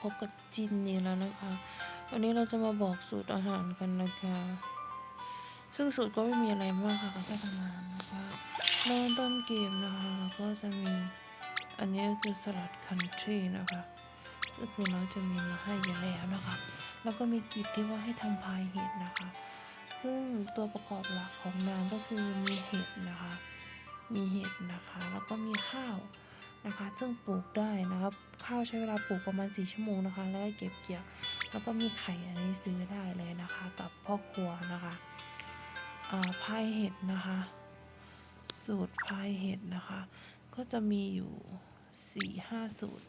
พบกับจินอีกแล้วนะคะ วันนี้เราจะมาบอกสูตรอาหารกันนะคะ ซึ่งสูตรก็ไม่มีอะไรมากค่ะก็แค่ทำงานนะคะเริ่มต้นเกมนะคะ แล้วก็จะมีอันนี้ก็คือสลัดคันทรีนะคะก็คือเราจะมีมาให้อยู่แล้วนะคะ แล้วก็มีกิจที่ว่าให้ทำพายเห็ดนะคะ ซึ่งตัวประกอบหลักของนางก็คือมีเห็ดนะคะ มีเห็ดนะคะ แล้วก็มีข้าว นะคะ ซึ่งปลูกได้นะครับ ข้าวใช้เวลาปลูกประมาณ 4 ชั่วโมงนะคะ แล้วก็เก็บเกี่ยว แล้วก็มีไข่อันนี้ซื้อได้เลยนะคะ กับพ่อครัวนะคะอ่าพายเห็ดนะคะ สูตรพายเห็ดนะคะ ก็จะมีอยู่ 4 5 สูตร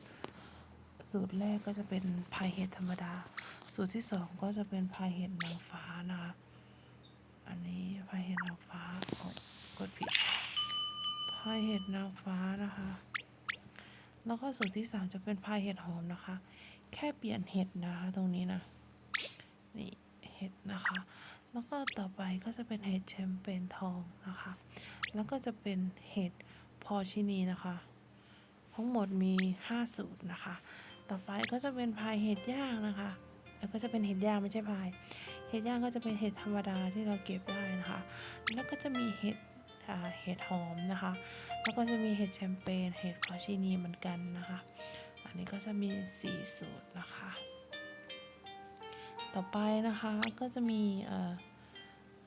สูตรแรกก็จะเป็นพายเห็ดธรรมดา สูตรที่สองก็จะเป็นพายเห็ดนางฟ้านะคะอันนี้พายเห็ดนางฟ้าโอ๊ยกดผิดพายเห็ดนางฟ้านะคะ แล้วก็สูตรที่สามจะเป็นพายเห็ดหอมนะคะ แค่เปลี่ยนเห็ดนะคะ ตรงนี้นะ นี่เห็ดนะคะ แล้วก็ต่อไปก็จะเป็นเห็ดแชมเปญทองนะคะ แล้วก็จะเป็นเห็ดพอชินีนะคะ ทั้งหมดมี 5 สูตรนะคะ ต่อไปก็จะเป็นพายเห็ดย่างนะคะ แล้วก็จะเป็นเห็ดย่างไม่ใช่พาย เห็ดย่างก็จะเป็นเห็ดธรรมดาที่เราเก็บได้นะคะ แล้วก็จะมีเห็ด เห็ดหอมนะคะ แล้วก็จะมีเห็ดแชมเปญเห็ดพอชินีเหมือนกันนะคะ อันนี้ก็จะมี 4 สูตรนะคะ ต่อไปนะคะก็จะมี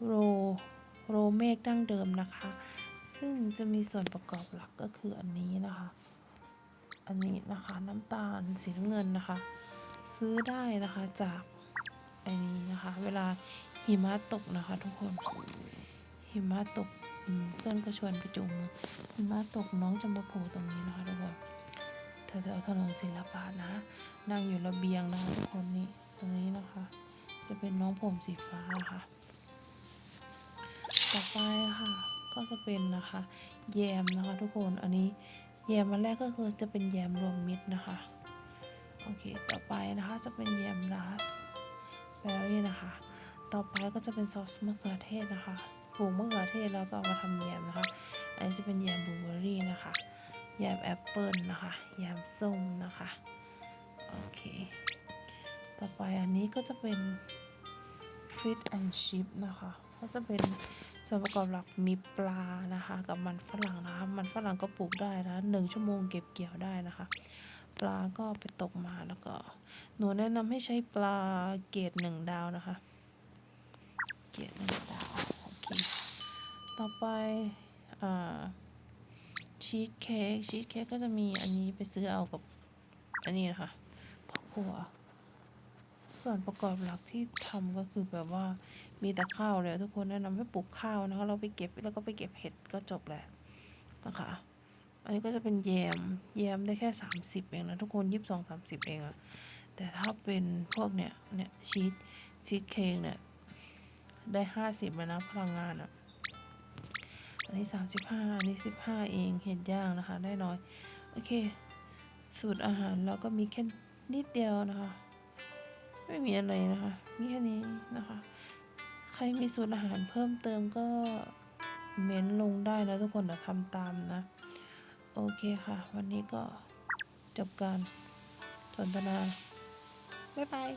โรโรเมกดั้งเดิมนะคะ ซึ่งจะมีส่วนประกอบหลักก็คืออันนี้นะคะ อันนี้นะคะน้ำตาลสีน้ำเงินนะคะ ซื้อได้นะคะจากอ้นี้นะคะ เวลาหิมะตกนะคะทุกคนหิมะตก เพื่อนก็ชวนไปจุ่มหิมะตกน้องจะมาโผล่ตรงนี้นะคะทุกคนแถวๆถนนศิลปะนะ นั่งอยู่ระเบียงนะคะทุกคนนี่ตรงนี้นะคะ จะเป็นน้องผมสีฟ้าค่ะ ต่อไปค่ะก็จะเป็นนะคะแยมนะคะทุกคนอันนี้แยมอันแรกก็คือจะเป็นแยมรวมมิตรนะคะโอเคต่อไปนะคะจะเป็นแยมราสเบอร์รี่นะคะ ต่อไปก็จะเป็นซอสมะเขือเทศนะคะ ลูกมะเขือเทศแล้วก็เอามาทำแยมนะคะ อันนี้จะเป็นแยมบลูเบอร์รี่นะคะแยมแอปเปิลนะคะแยมส้มนะคะ โอเค ต่อไปอันนี้ก็จะเป็นฟิตแอนชิพนะคะ ก็จะเป็นส่วนประกอบหลักมีปลานะคะ กับมันฝรั่งนะคะ มันฝรั่งก็ปลูกได้นะหนึ่งชั่วโมงเก็บเกี่ยวได้นะคะ ปลาก็ไปตกมาแล้วก็ หนูแนะนำให้ใช้ปลาเกรดหนึ่งดาวนะคะ เกรดหนึ่งดาว ต่อไปอชีสเค้กชีสเค้กก็จะมีอันนี้ไปซื้อเอากับ อันนี้นะคะพ่อบครัว ส่วนประกอบหลักที่ทำก็คือแบบว่ามีแต่ข้าวเลยทุกคนแนะนำให้ปลูกข้าวนะคะเราไปเก็บแล้วก็ไปเก็บเห็ดก็จบแหละนะคะ อันนี้ก็จะเป็นแยมแยมได้แค่สามสิบเองนะทุกคนยี่สิบสองสามสิบเองอะแต่ถ้าเป็นพวกเนี้ยเนี่ยชีสชีสเค้กเนี่ยได้ห้าสิบนะพลังงานอะ อันนี้สามสิบห้าอันนี้สิบห้าเองเห็ดย่างนะคะ ได้น้อย โอเค สูตรอาหารเราก็มีแค่นิดเดียวนะคะ ไม่มีอะไรนะคะ มีแค่นี้นะคะ ใครมีสูตรอาหารเพิ่มเติมก็เม้นลงได้นะทุกคนเดี๋ยวทำตามนะ โอเคค่ะ วันนี้ก็จบการสนทนา บ๊ายบาย